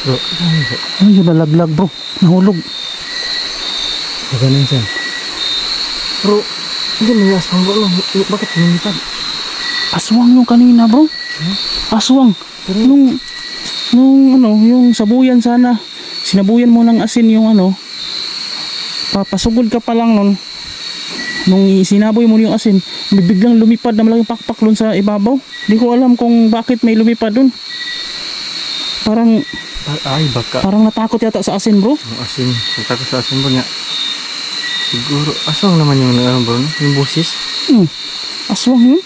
Bro, yung nalaglag bro? Nahulog. Magaling siya. Bro, hindi may aswang bro. Ano? Bakit lumipad? Aswang yung kanina bro. Aswang. Nung, nung ano, yung sabuyan sana. Sinabuyan mo ng asin yung ano. Papasugod ka pa lang nun. Nung sinaboy mo yung asin, biglang lumipad na malaking pakpak dun sa ibabaw. Di ko alam kung bakit may lumipad dun. Parang, Ay, baka. parang natakot yata sa asin bro. Ang asin. Pagkako sa asin bro nga. Siguro, aswang naman yung ano bro, no? yung busis. Hmm. Aswang yun.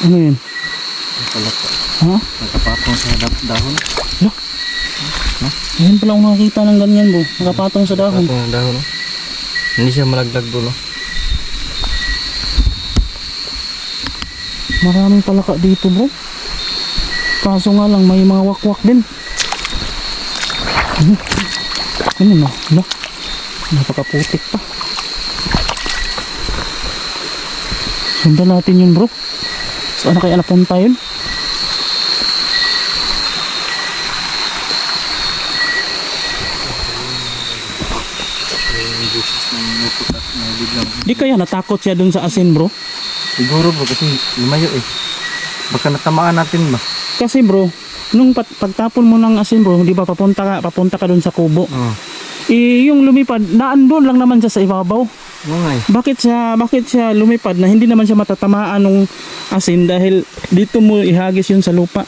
Ano yun? Po. Ha? Nakapatong sa da- dahon. Ngayon pala ako nakakita ng ganyan bro. Nakapatong sa dahon. Patong ng dahon, no? Hindi siya malaglag bro, no? Maraming palaka dito bro. Kaso nga lang may mga wakwak din. Ano? Ano na? Ano? Napakaputik pa. Sundan natin yun bro. Saan na kaya napunta yun? Di kaya natakot siya dun sa asin bro? Siguro bro, kasi lumayo eh. Baka natamaan natin ba? Kasi bro, nung pat- pagtapon mo ng asin bro, di ba papunta ka, papunta ka dun sa kubo. Oo. Eh, yung lumipad, naandun lang naman siya sa ibabaw. Nga eh. Bakit siya, bakit siya lumipad na hindi naman siya matatamaan ng asin dahil dito mo ihagis yun sa lupa.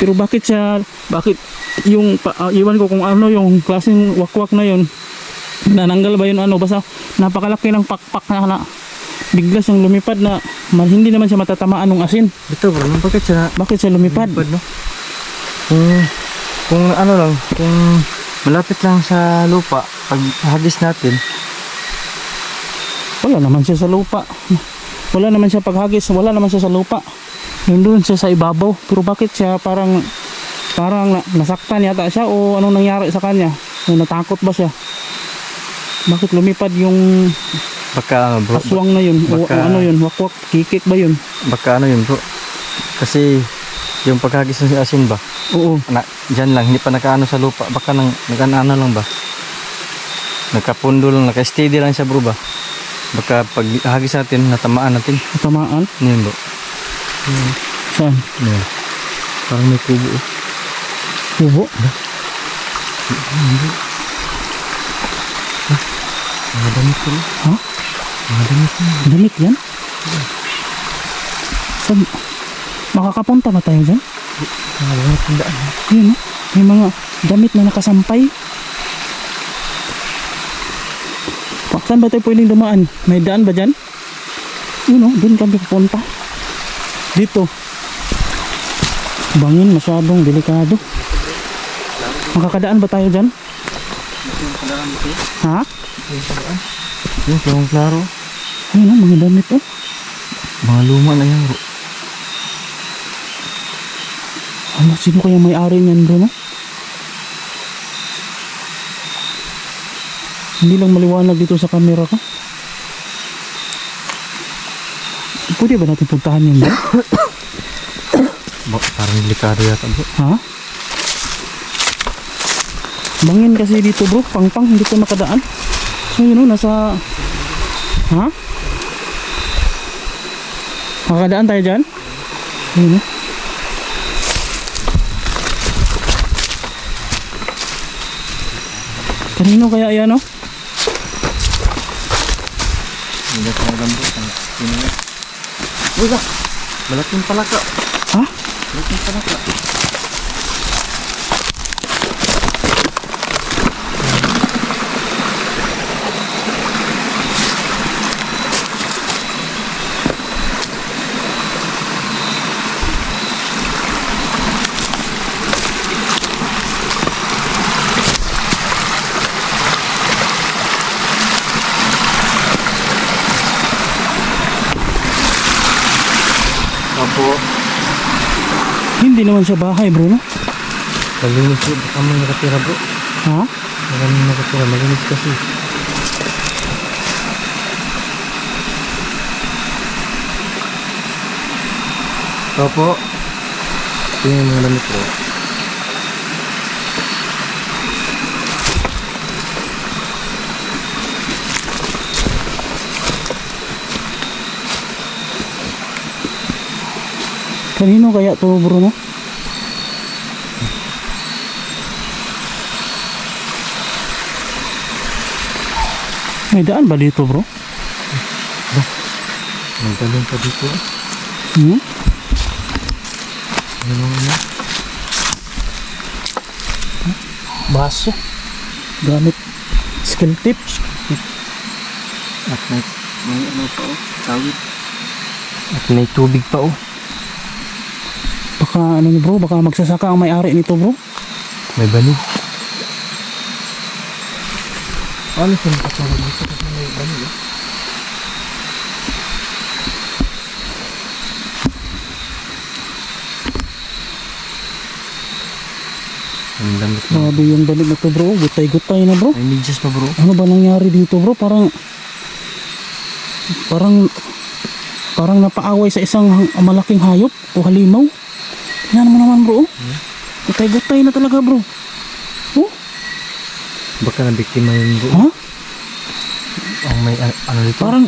Pero bakit siya, bakit yung, ah, iwan ko kung ano yung klaseng wakwak na yun, nananggal ba yun ano, basta napakalaki ng pakpak na, na bigla siyang lumipad na man, hindi naman siya matatamaan ng asin. Ito bro, bakit siya Bakit siya lumipad? Lumipad, no? Kung, kung ano lang, kung malapit lang sa lupa, pag hagis natin, Wala naman siya sa lupa. Wala naman siya paghagis, wala naman siya sa lupa. Nandun siya sa ibabaw. Pero bakit siya parang parang na- nasaktan yata siya o anong nangyari sa kanya? O natakot ba siya? Bakit lumipad yung baka ano bro, aswang na yun? O, o baka- ano yun? Wakwak, kikik ba yun? baka ano yun bro. Kasi yung paghagis ng asin ba, Oo. na, dyan lang, hindi pa nakaano sa lupa, baka nang, nakaano lang ba? Nakapundo lang, naka-steady lang siya bro ba? Baka pag hagis natin, natamaan natin. Tamaan. Ano yun bro? Saan? Ano yun? Parang may kubo eh. Kubo? Mga damit ko? Ha? Mga damit ko. Damit yan? Saan? Makakapunta ba tayo dyan? Mga damit ng daan. Yun, no? may mga damit na nakasampay. Pa, saan ba tayo pwedeng dumaan? May daan ba dyan? Yun, no? Doon kami pupunta. Dito. Bangin, masyadong delikado. Makakadaan ba tayo dyan? Ha? Yung klaro. Ayun, no? mga damit, oh. Mga luma na yan bro. Ano, sino kaya may-ari niyan bro, no? Hindi lang maliwanag dito sa camera ko. Pwede ba natin puntahan yan bro? Parang delikado yata bro. Ha? Bangin kasi dito bro, pang-pang, hindi ko makadaan. So yun o, nasa... Ha? Makakadaan tayo dyan? Yun o. Kanino kaya yan o? Hindi ko alam. Ang sino yan. Uy? Malaking palaka. Ha? Malaking palaka. Hindi naman siya bahay bro no? Malinis bro. Baka may nakatira bro. Ha? Maraming nakatira. Malinis kasi. Opo. Ito yung mga lamit bro. Kanino kaya to bro no? May daan ba dito bro? May galon pa dito. Hmm? Ano ano? Baso. Gamit. Skill tips. At may, may ano pa oh. Tawid. At may tubig pa oh. Baka ano ni bro, baka magsasaka ang may-ari nito bro. May banig. Ano siya nakatawag dito kasi may lamit na. Grabe yung banig na to bro. Gutay-gutay na bro. May medyas pa bro. Ano ba nangyari dito bro? Parang parang parang napaaway sa isang malaking hayop o halimaw. Yan mo naman bro. Gutay-gutay na talaga bro. Oh, Baka na biktima yun bro. ha? Ang may ano, ano dito? Parang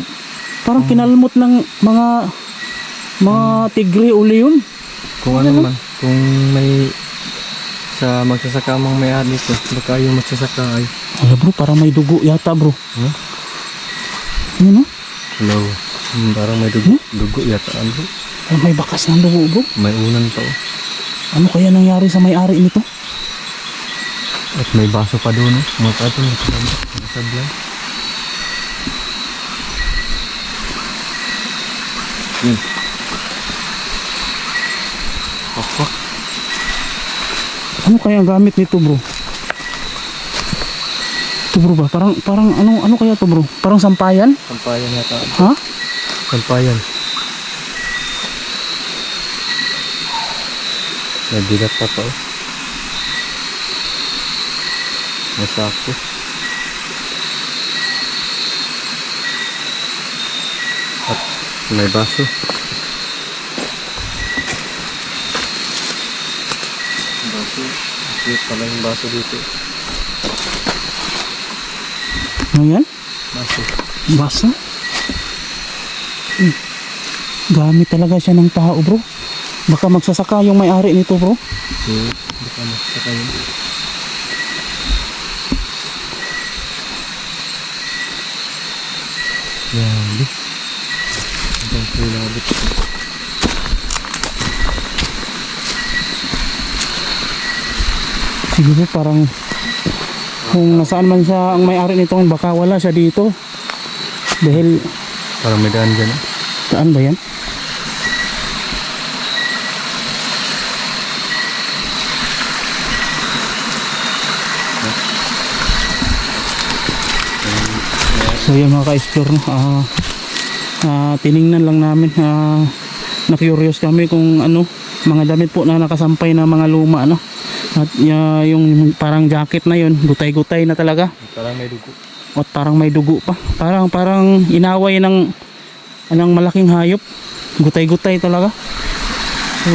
parang kinalmot ng mga mga tigre o leon. Kung ano man, kung may sa magsasaka mong may ari dito, baka yung magsasaka ay Ala bro, parang may dugo yata bro. Huh? Yun no? hello. Hmm, parang may dugo, dugo yata ano bro? Parang may bakas ng dugo bro. May unan pa oh. Ano kaya nangyari sa may-ari nito? At may baso pa doon oh. Mga kato, nasablay. Yun. Pakpak. Ano kaya gamit nito bro? Ito bro ba? Parang parang ano ano kaya to bro? Parang sampayan? Sampayan yata. Ha? Sampayan. May bigat pa pa oh. May sako. At may baso. Baso. Cute pala yung baso dito. Ano yan? Baso. Baso? Hmm. Gamit talaga siya ng tao bro. Baka magsasaka yung may-ari nito bro. So, baka masaka yun. Grabe. Hanggang kulabit. Siguro parang kung nasaan man siya ang may-ari nito baka wala siya dito. Dahil Parang may daan dyan. ah. saan ba yan? So yan mga ka-explore no? ah ah, tiningnan lang namin. Ah, na curious kami kung ano mga damit po na nakasampay na mga luma no? At ya, yung parang jacket na yun gutay-gutay na talaga. Parang may dugo. at parang may dugo pa. Parang parang inaway ng ng malaking hayop. Gutay-gutay talaga. So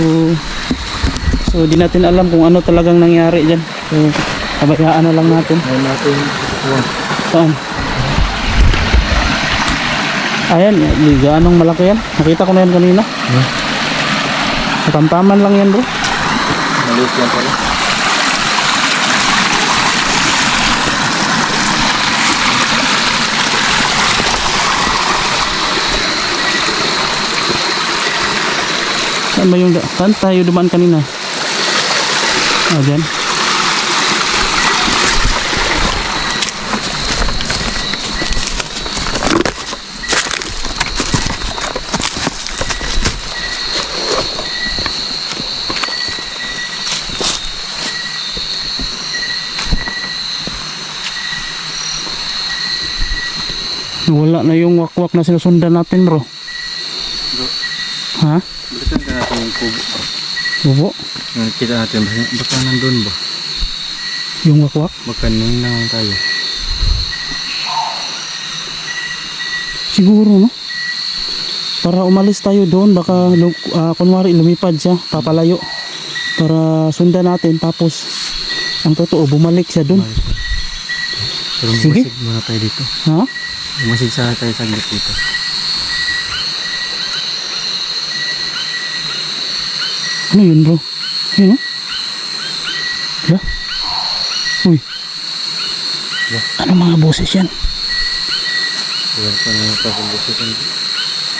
so di natin alam kung ano talagang nangyari dyan. So kabayaan na lang natin. Ngayon natin. Saan ayan di gaanong malaki yan. Nakita ko na yan kanina. Hmm? katamtaman lang yan bro. Maliit lang pala. saan ba yung saan tayo dumaan kanina? Ah dyan Wala na yung wakwak na sinusundan natin bro. Ha? Balikan ka natin yung kubo. Bubo? Nakita natin. Baka, nandun ba? Yung wakwak? Baka ninang tayo. Siguro no? para umalis tayo doon baka ah, kunwari lumipad siya papalayo para sundan natin tapos ang totoo bumalik siya doon Pero Sige. muna tayo dito. ha Masid sana tayo saglit dito. ano yun bro oh Hala? uy Hala? ano mga boses yan Iwan ko na yung pagkabusitan.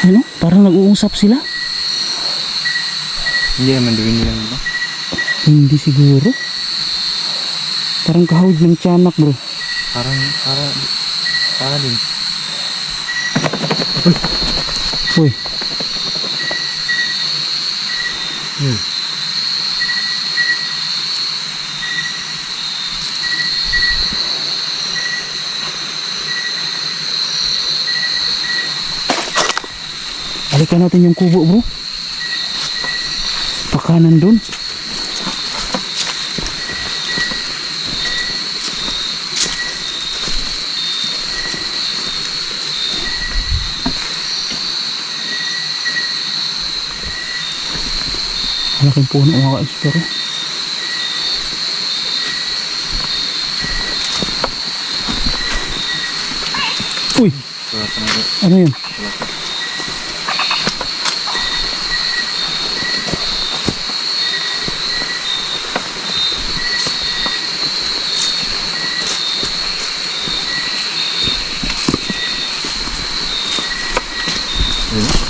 ano parang nag-uusap sila Hindi naman diwin nila ba? hindi siguro parang kahawig ng tiyanak bro Parang, para, para din. Uy. Hmm. balikan natin yung kubo bro. Pakanan doon malaking puno mga ka-explore uy! Ano yun?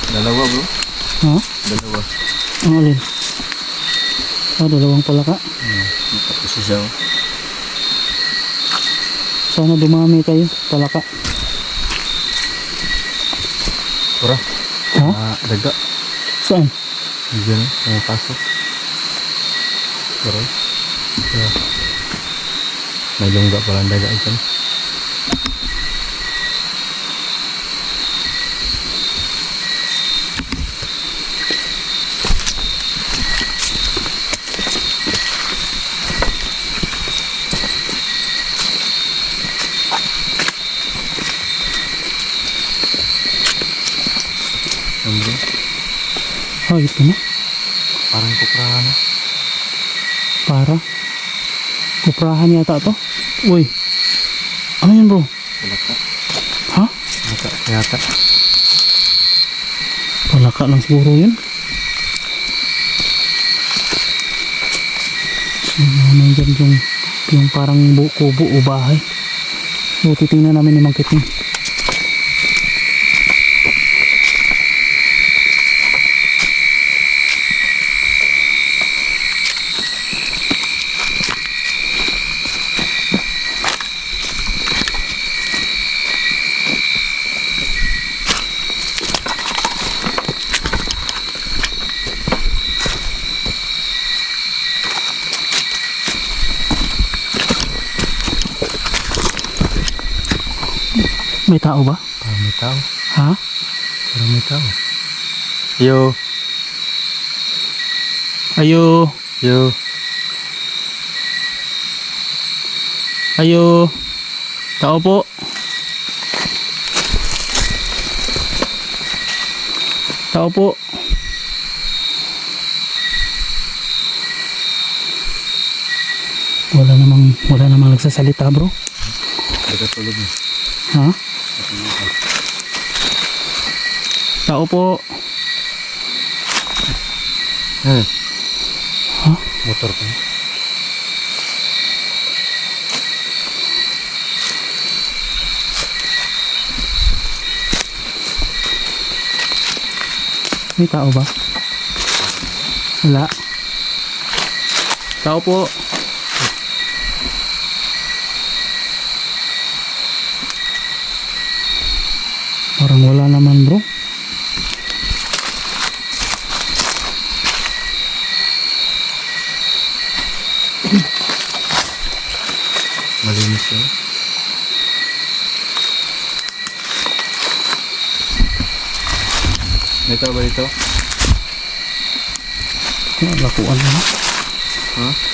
Dalawa bro. ha? Dalawa. ang alin ah dalawang palaka Hmm. Tapos siya oh. sana dumami kayo palaka Pura. ha Ah, daga. saan Diyan, pumapasok. Pura. Yeah. May lungga pala ang daga ito. Ano bro? Ah ito na? Parang kuprahan na. para kuprahan yata to? Uy. Ano yun bro? Palaka. ha? Palaka yata. palaka lang siguro yun. Ano dyan yung yung parang bu kubo o bahay? So titingnan namin ni Mang may tao ba? Parang may tao. ha? Parang may tao. Yo. ayo Yo. ayo tao po tao po wala namang wala namang nagsasalita bro Daga tulog na. ha tao po Hmm. Ha? Motor pa. may tao ba wala tao po parang wala naman bro Malinis yun. May tao ba dito? Lakuan na. Ha? Opo.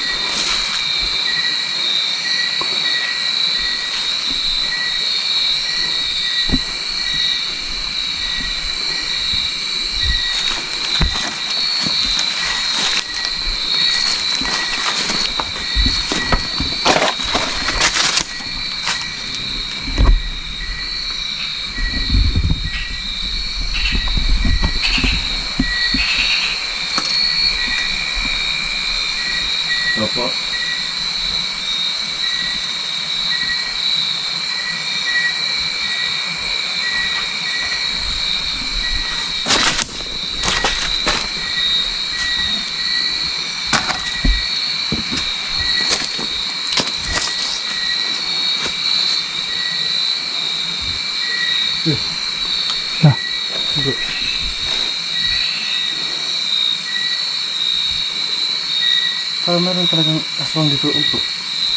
Parang meron talagang aswang dito. Ito.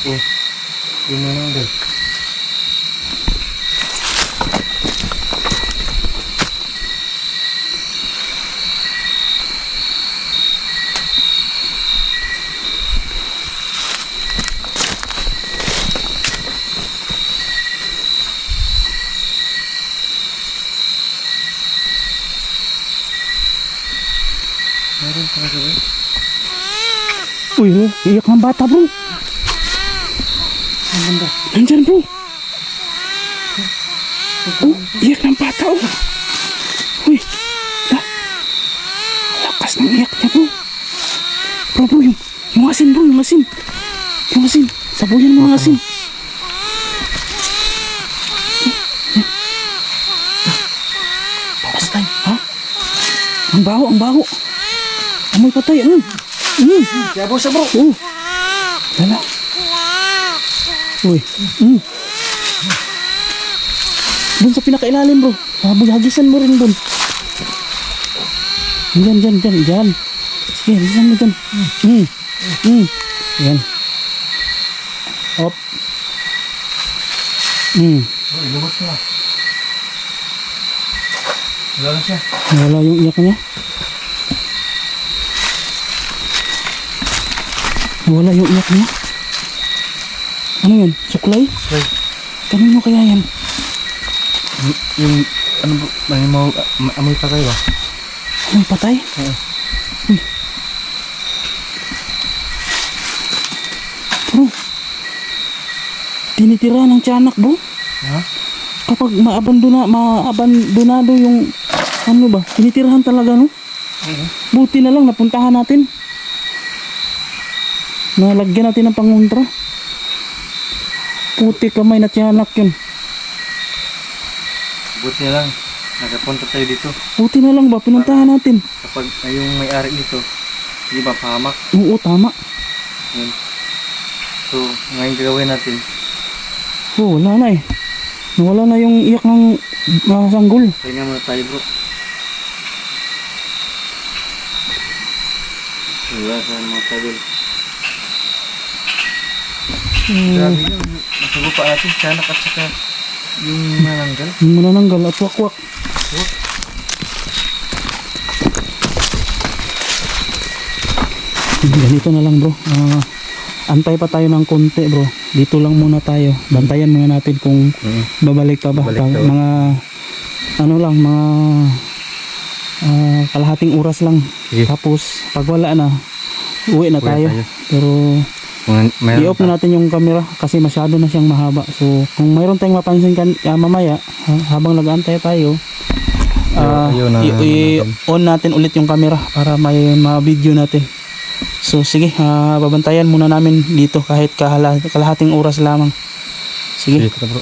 Oh. Yun na lang dahil. Meron talaga? Uy, iyak ng bata, bro. Nandyan, bro. Oh, iyak ng bata, oh. Uy, la. Lakas ng iyak niya, bro. Bro, bro, yung, yung asin, bro, yung asin. Yung asin. Sabuyan mo ng asin. Ang baho, ang baho. Amoy patay, ano? Mm. Kaya po siya bro. Oh. Lala. Uy. Mm. Doon sa pinakailalim bro. Habol, hagisan mo rin doon. Diyan, diyan, diyan, diyan. Sige, hagisan mo doon. Mm. Mm. Yan. Op. Mm. Oh, ilabas na. Wala na siya. Wala yung iyak niya. Wala yung iyak niya. Ano yan? Suklay? Suklay. Kanino kaya yan? Y- yung, ano ba, may mau, ma- amoy pa kayo ba? Ano patay? Oo. Uy. Bro. Tinitira ng tiyanak bro. Ha? Kapag maabandona, maabandonado yung ano ba, tinitirahan talaga no? Oo. Buti na lang napuntahan natin. Nalagyan natin ng pangontra. Puti kamay na tiyanak yun. Buti na lang. Nakapunta tayo dito. Buti na lang ba, pinuntahan natin. Kapag yung may-ari nito, di ba pahamak? Oo, tama. Yun. So, ngayon gagawin natin. Oo, wala na eh. Nawala na yung iyak ng mga sanggol. Pahinga muna tayo bro. Wala sa mga tagal. Hmm, Grabe yun. Nasubo pa natin. Tiyanak at saka yung mananggal. yung manananggal at wakwak. Ganito na lang bro. Ah, antay pa tayo ng konti bro. Dito lang muna tayo. Bantayan muna natin kung babalik pa ba. Babalik Pa- mga ano lang, mga ah, kalahating oras lang. Sige. Tapos pag wala na, uwi na Uwi tayo. tayo. Pero i-off na natin yung camera kasi masyado na siyang mahaba. So, kung mayroon tayong mapansin kan ah, mamaya ha- habang nag-aantay tayo, ah, na- i- i-on natin ulit yung camera para may ma-video natin. So, sige, ah, babantayan muna namin dito kahit kahala, kalahating oras lamang. Sige. Sige, tara bro.